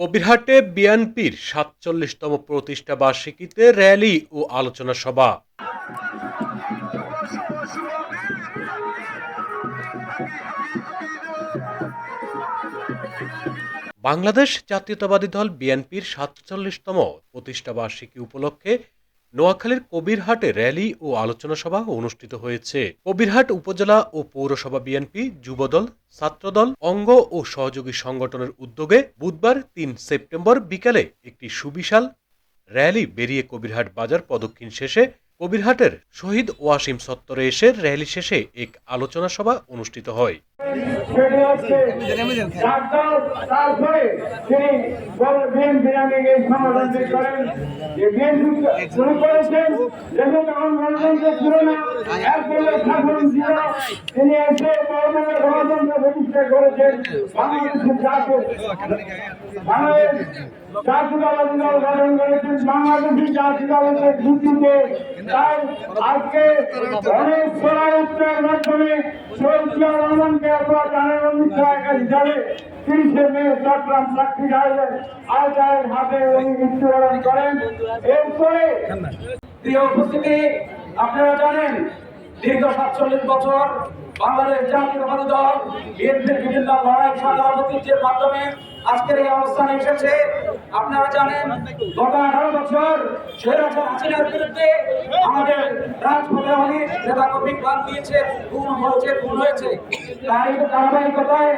কবিরহাটে বিএনপির সাতচল্লিশতম প্রতিষ্ঠা বার্ষিকীতে র্যালি ও আলোচনা সভা। বাংলাদেশ জাতীয়তাবাদী দল বিএনপির সাতচল্লিশতম প্রতিষ্ঠা বার্ষিকী উপলক্ষে নোয়াখালীর কবিরহাটে র্যালি ও আলোচনা সভা অনুষ্ঠিত হয়েছে। কবিরহাট উপজেলা ও পৌরসভা বিএনপি, যুবদল, ছাত্রদল, অঙ্গ ও সহযোগী সংগঠনের উদ্যোগে বুধবার তিন সেপ্টেম্বর বিকালে একটি সুবিশাল র্যালি বেরিয়ে কবিরহাট বাজার প্রদক্ষিণ শেষে কবিরহাটের শহীদ ওয়াসিম চত্বরে এসে র্যালি শেষে এক আলোচনা সভা অনুষ্ঠিত হয়। সেটি হচ্ছে তারপরে তিনি বিএনপি নামে এই সংগঠনটি করেন যে বিএনপি শুরু করেছেন যেহেতু তখন গণতন্ত্র ছিল না একদলের শাসন ছিল তিনি এসে বড়দের গণতন্ত্র প্রতিষ্ঠা করেছেন বাংলাদেশের জাতীয় বাংলাদেশ জাতীয়তাবাদী দল গঠন করেছেন বাংলাদেশের জাতীয়তাবাদের ভিত্তিতে তাই আজকে অনেক সোনার উত্তরের মাধ্যমে শহীদ রহমানকে আপনারা জানেন, দীর্ঘ সাতচল্লিশ বছর বাংলাদেশ জাতীয়বাদী দল, বিএনপির বিভিন্ন লড়াই ঐতিহ্যের মাধ্যমে আজকের এই অবস্থানে এসেছে। আপনারা জানেন, গত আঠারো বছর স্বৈরাচার হাসিনার বিরুদ্ধে আমাদের রাজপথে নেতা কর্মী প্রাণ দিয়েছে, খুন হয়েছে খুন হয়েছে। তাই ধারাবাহিকতায়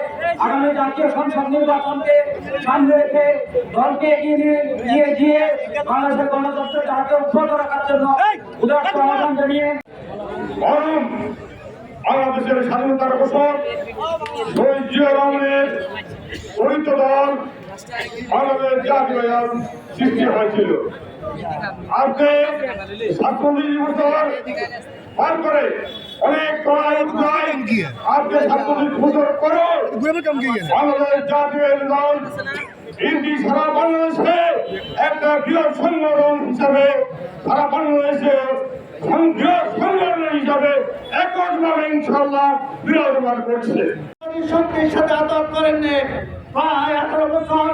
আগামী জাতীয় সংসদ নির্বাচনকে সামনে রেখে দলকে এগিয়ে নিয়ে গিয়ে বাংলাদেশের গণতন্ত্রের যাহাকে উদ্ভূত রাখার জন্য উদাত্ত আহ্বান জানিয়ে বাংলাদেশের স্বাধীনতার ঘোষক জিয়া রহমানের পরিত দল বাংলাদেশ জাতীয় সৃষ্টি হয়েছিল। আজকে সাতচল্লিশ বছর পার করে অনেক কড়াই উদ্ধার। আজকে সাতচল্লিশ বছর করে বাংলাদেশ জাতীয় দল হিন্দি সারা বাংলাদেশে একটা বৃহৎ সংগঠন হিসাবে সারা বাংলাদেশে বৃহৎ সংগঠন হিসাবে এককভাবে ইনশাল্লাহ বিরাজমান করছে। শক্তির সাথে আদর করেন নে। প্রায় আঠারো বছর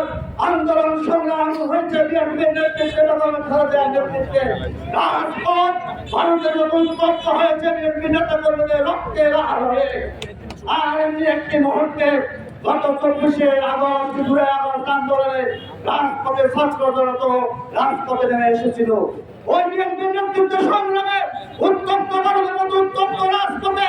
আন্দোলন সংগ্রাম হয়েছে বিএনপির নেতৃত্বে উত্তপ্ত হয়েছে, বিএনপি নেতা কর্মীদের হয়ে, আর এমনি একটি মুহূর্তে গত চব্বিশে আগস্ট জুড়ে আগস্ট আন্দোলনে রাজপথে ছাত্রদলত রাজপথে নেমে এসেছিল। ওই বিএনপির নেতৃত্ব সংগ্রামে উত্তপ্ত ভারতের মতো উত্তপ্ত রাজপথে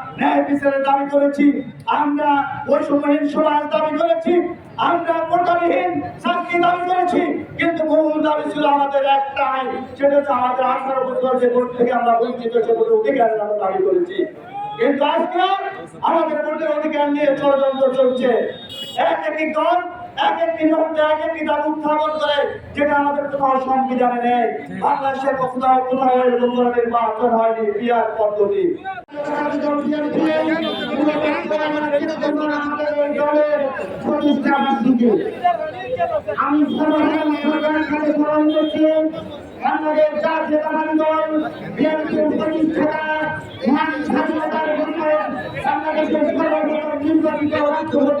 ন্যায় বিচারের দাবি করেছি। আমরা বৈষম্যহীন সমাজ দাবি করেছি। আমরা কোটাবিহীন চাকরি দাবি করেছি। কিন্তু মূল দাবি ছিল আমাদের একটাই, সেটা হচ্ছে আমাদের আঠারো বছর যে ভোট থেকে আমরা বঞ্চিত, সে ভোটের অধিকার আমরা দাবি করেছি। কিন্তু আজকে আমাদের ভোটের অধিকার নিয়ে ষড়যন্ত্র চলছে। এক একটি দল এক একটি মুহূর্তে এক একটি দাবি উত্থাপন করে যেটা আমাদের কোথাও সংবিধানে নেই। বাংলাদেশের কোথাও কোথাও এরকম করে নির্বাচন হয়নি বিয়ার পদ্ধতি। আমি সর্বসাধারণ কাছে স্মরণ করছি বিএনপির প্রতিষ্ঠাতা মহান স্বাধীনতার ঘোষক বাংলাদেশের সর্বপ্রথম নির্বাচিত রাষ্ট্রপতি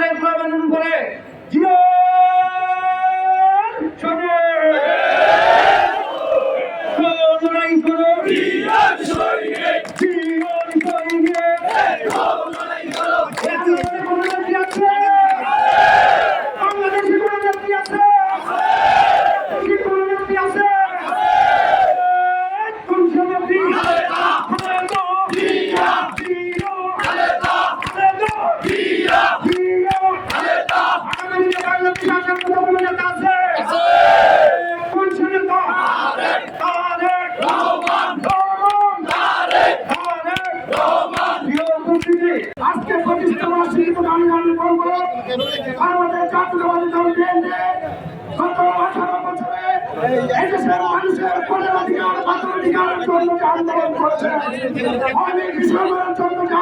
হবে তারেক রহমানের উপরে জিয়া সরকার! লড়াই করো বীর সৈনিক বাংলাদেশে কোনো নেত্রী আছে বাংলাদেশে কোনো নেত্রী আছে কি কোনো নেত্রী আছে কোন সে নেত্রী খালেদা জিয়া জিয়া খালেদা খালেদা জিয়া জিয়া খালেদা আগামী বাংলাদেশ শাসন করতে কোনো নেতা আছে কোন সে নেতা তারেক তারেক রহমান রহমান তারেক তারেক রহমান প্রিয় উপস্থিতি আজকে প্রতিষ্ঠা আমি আমি বলব আমাদের জাতীয়তাবাদী দল বিএনপি গত আঠারো বছরে এদেশের মানুষের ভোটের অধিকার বাতের অধিকারের জন্য যে আন্দোলন করেছে অনেক বিষয়ের জন্য যে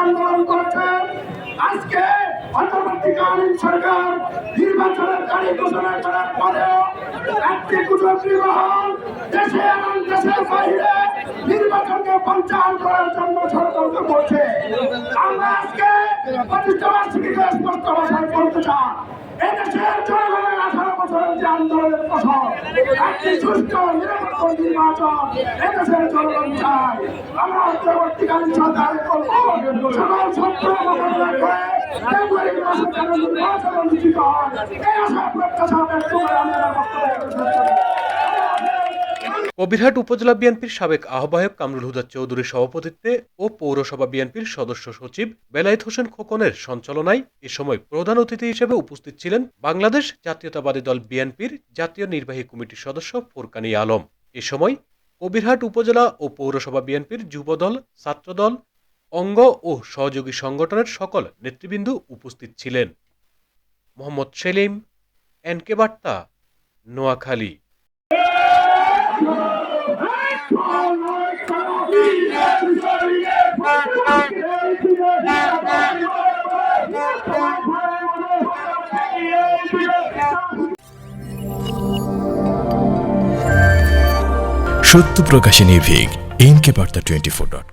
অন্তর্বর্তীকালীন সরকার নির্বাচনের তারিখ ঘোষণা করার পরেও একটি কুচক্রী মহল দেশে এবং দেশের বাইরে নির্বাচনকে পঞ্চায়ন করার জন্য ষড়যন্ত্র করছে। আমরা আজকে প্রতিষ্ঠা বার্ষিকীতে স্পষ্ট ভাষায় বলতে চাই, এদেশের জনগণের আঠারো বছরের যে আন্দোলনের ফসল, একটি সুস্থ নিরাপত্তা নির্বাচন এদেশের জনগণ চায়। আমরা অন্তর্বর্তীকালীন সরকার সকল সত্য মোকাবিলা করে কবিরহাট উপজেলা বিএনপির সাবেক আহ্বায়ক কামরুল হুদা চৌধুরীর সভাপতিত্বে ও পৌরসভা বিএনপির সদস্য সচিব বেলায়েত হোসেন খোকনের সঞ্চালনায় এ সময় প্রধান অতিথি হিসেবে উপস্থিত ছিলেন বাংলাদেশ জাতীয়তাবাদী দল বিএনপির জাতীয় নির্বাহী কমিটির সদস্য ফোরকানি আলম। এ সময় কবিরহাট উপজেলা ও পৌরসভা বিএনপির যুবদল ছাত্রদল অঙ্গ ও সহযোগী সংগঠনের সকল নেতৃবৃন্দ উপস্থিত ছিলেন। মোহাম্মদ সেলিম, এনকে বার্তা, নোয়াখালী। সত্য প্রকাশে নির্ভীক এনকে বার্তা টোয়েন্টি ফোর ডট